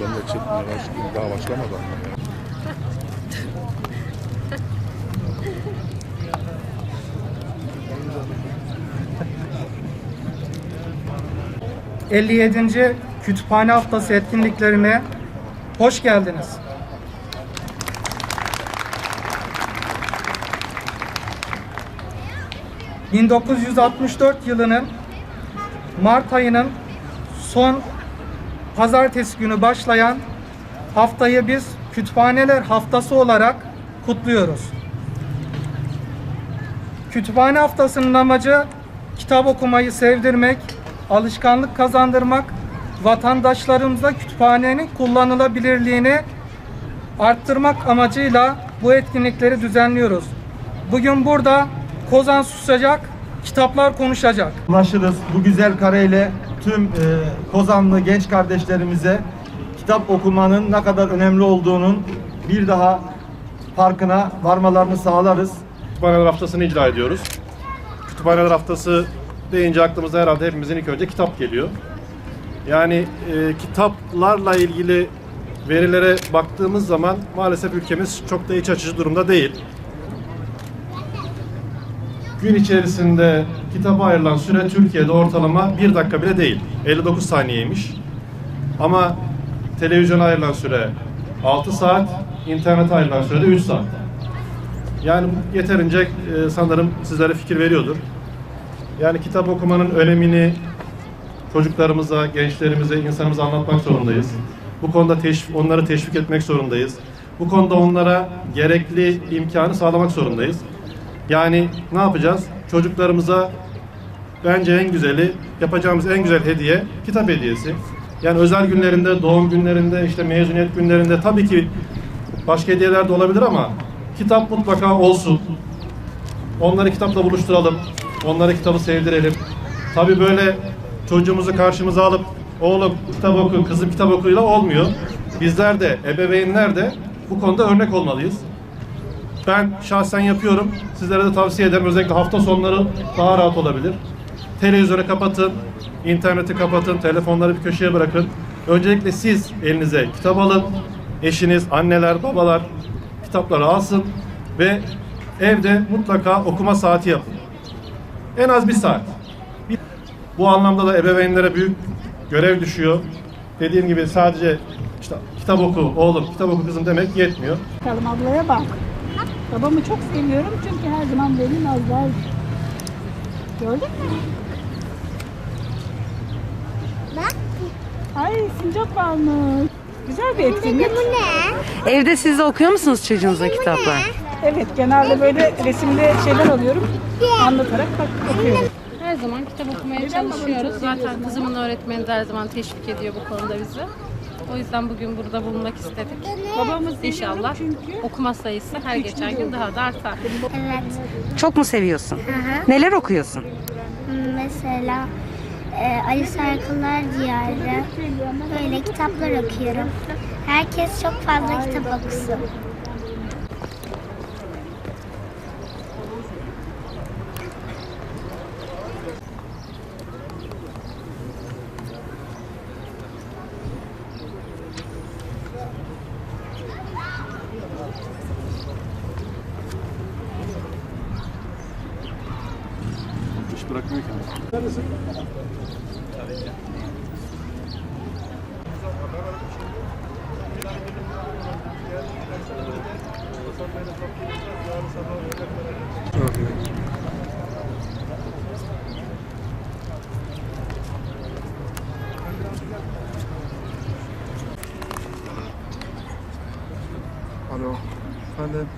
Ben de çekmeye başladım. Daha başlamadan. ya. 57. Kütüphane Haftası etkinliklerine hoş geldiniz. ...1964 yılının Mart ayının son pazartesi günü başlayan haftayı biz Kütüphaneler Haftası olarak kutluyoruz. Kütüphane haftasının amacı kitap okumayı sevdirmek, alışkanlık kazandırmak, vatandaşlarımıza kütüphanenin kullanılabilirliğini arttırmak amacıyla bu etkinlikleri düzenliyoruz. Bugün burada Kozan susacak, kitaplar konuşacak. ulaşırız. Bu güzel kareyle tüm e, Kozanlı genç kardeşlerimize kitap okumanın ne kadar önemli olduğunun bir daha farkına varmalarını sağlarız. Kütüphaneler Haftası'nı icra ediyoruz. Kütüphaneler Haftası deyince aklımıza herhalde hepimizin ilk önce kitap geliyor. Yani e, kitaplarla ilgili verilere baktığımız zaman maalesef ülkemiz çok da iç açıcı durumda değil. Gün içerisinde kitaba ayrılan süre Türkiye'de ortalama 1 dakika bile değil. 59 saniyeymiş. Ama televizyona ayrılan süre 6 saat, internete ayrılan süre de 3 saat. Yani yeterince e, sanırım sizlere fikir veriyordur. Yani kitap okumanın önemini çocuklarımıza, gençlerimize, insanımıza anlatmak zorundayız. Bu konuda teşvik, onları teşvik etmek zorundayız. Bu konuda onlara gerekli imkanı sağlamak zorundayız. Yani ne yapacağız? Çocuklarımıza bence en güzeli, yapacağımız en güzel hediye kitap hediyesi. Yani özel günlerinde, doğum günlerinde, işte mezuniyet günlerinde tabii ki başka hediyeler de olabilir ama kitap mutlaka olsun. Onları kitapla buluşturalım. Onlara kitabı sevdirelim. Tabii böyle çocuğumuzu karşımıza alıp oğlum kitap oku, kızım kitap okuyla olmuyor. Bizler de, ebeveynler de bu konuda örnek olmalıyız. Ben şahsen yapıyorum. Sizlere de tavsiye ederim. Özellikle hafta sonları daha rahat olabilir. Televizyonu kapatın, interneti kapatın, telefonları bir köşeye bırakın. Öncelikle siz elinize kitap alın. Eşiniz, anneler, babalar kitapları alsın ve evde mutlaka okuma saati yapın. En az bir saat. Bu anlamda da ebeveynlere büyük görev düşüyor. Dediğim gibi sadece işte kitap oku oğlum, kitap oku kızım demek yetmiyor. Bakalım ablaya bak. Babamı çok seviyorum çünkü her zaman beni nazlar. Gördün mü? Bak. Ay sincap varmış. Güzel bir etkinlik. Bu ne? Evde siz de okuyor musunuz çocuğunuza kitaplar? Evet genelde böyle resimli şeyler alıyorum. Anlatarak bak okuyorum. Her zaman kitap okumaya çalışıyoruz. Zaten kızımın öğretmeni de her zaman teşvik ediyor bu konuda bizi. O yüzden bugün burada bulunmak istedik. Babamı seviyorum İnşallah okuma sayısı her geçen gün daha da artar. Evet. Çok mu seviyorsun? Aha. Neler okuyorsun? Mesela e, Ali Sarkılar Diyarı. Böyle kitaplar okuyorum. Herkes çok fazla kitap okusun. Bırakmıyor ki. Alo. Efendim.